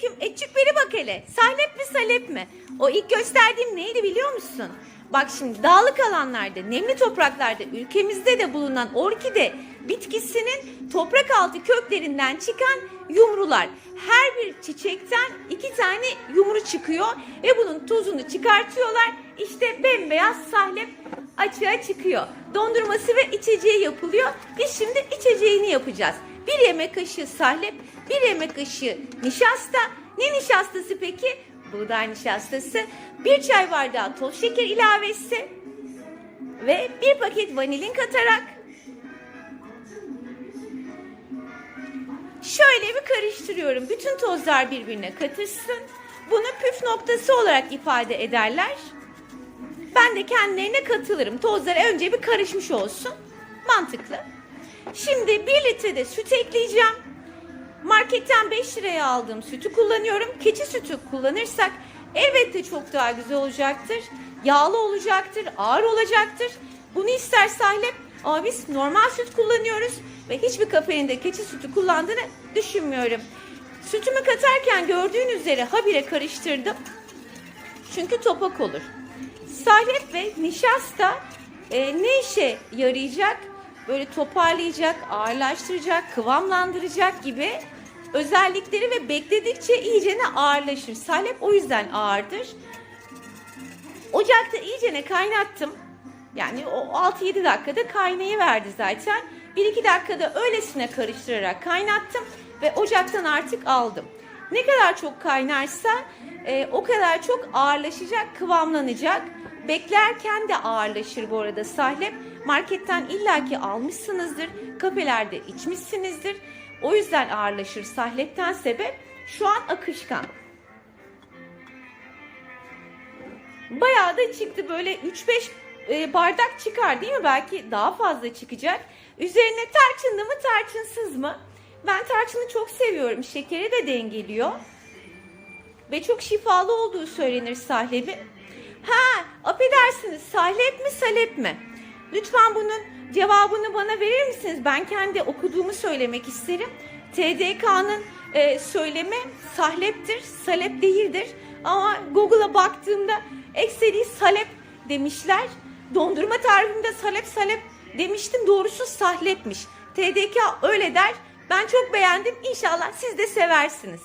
aleyküm. Etçük beri bak hele. Sahlep mi salep mi? O ilk gösterdiğim neydi biliyor musun? Bak şimdi dağlık alanlarda, nemli topraklarda, ülkemizde de bulunan orkide bitkisinin toprak altı köklerinden çıkan yumrular. Her bir çiçekten iki tane yumru çıkıyor ve bunun tozunu çıkartıyorlar. İşte bembeyaz sahlep açığa çıkıyor. Dondurması ve içeceği yapılıyor. Biz şimdi içeceğini yapacağız. Bir yemek kaşığı sahlep, bir yemek kaşığı nişasta. Ne nişastası peki? Buğday nişastası. Bir çay bardağı toz şeker ilavesi ve bir paket vanilin katarak şöyle bir karıştırıyorum. Bütün tozlar birbirine katışsın. Bunu püf noktası olarak ifade ederler. Ben de kendilerine katılırım. Tozlar önce bir karışmış olsun. Mantıklı. Şimdi 1 litre de süt ekleyeceğim. Marketten 5 liraya aldığım sütü kullanıyorum. Keçi sütü kullanırsak elbette çok daha güzel olacaktır. Yağlı olacaktır, ağır olacaktır. Bunu ister sahlep ama biz normal süt kullanıyoruz ve hiçbir kafenin de keçi sütü kullandığını düşünmüyorum. Sütümü katarken gördüğün üzere habire karıştırdım. Çünkü topak olur. Sahlep ve nişasta e, ne işe yarayacak? Böyle toparlayacak, ağırlaştıracak, kıvamlandıracak gibi özellikleri ve bekledikçe iyicene ağırlaşır. Sahlep o yüzden ağırdır. Ocakta iyicene kaynattım. Yani o 6-7 dakikada kaynayı verdi zaten. 1-2 dakikada öylesine karıştırarak kaynattım ve ocaktan artık aldım. Ne kadar çok kaynarsa e, o kadar çok ağırlaşacak, kıvamlanacak. Beklerken de ağırlaşır bu arada sahlep. Marketten illaki almışsınızdır. Kafelerde içmişsinizdir. O yüzden ağırlaşır sahlepten sebep. Şu an akışkan. Bayağı da çıktı böyle 3-5 e, bardak çıkar değil mi? Belki daha fazla çıkacak. Üzerine tarçınlı mı tarçınsız mı? Ben tarçını çok seviyorum. Şekeri de dengeliyor. Ve çok şifalı olduğu söylenir sahlebi. Ha, affedersiniz sahlep mi salep mi? Lütfen bunun cevabını bana verir misiniz? Ben kendi okuduğumu söylemek isterim. TDK'nın e, söylemi sahleptir, salep değildir. Ama Google'a baktığımda ekseri salep demişler. Dondurma tarifimde salep salep demiştim. Doğrusu sahlepmiş. TDK öyle der. Ben çok beğendim. İnşallah siz de seversiniz.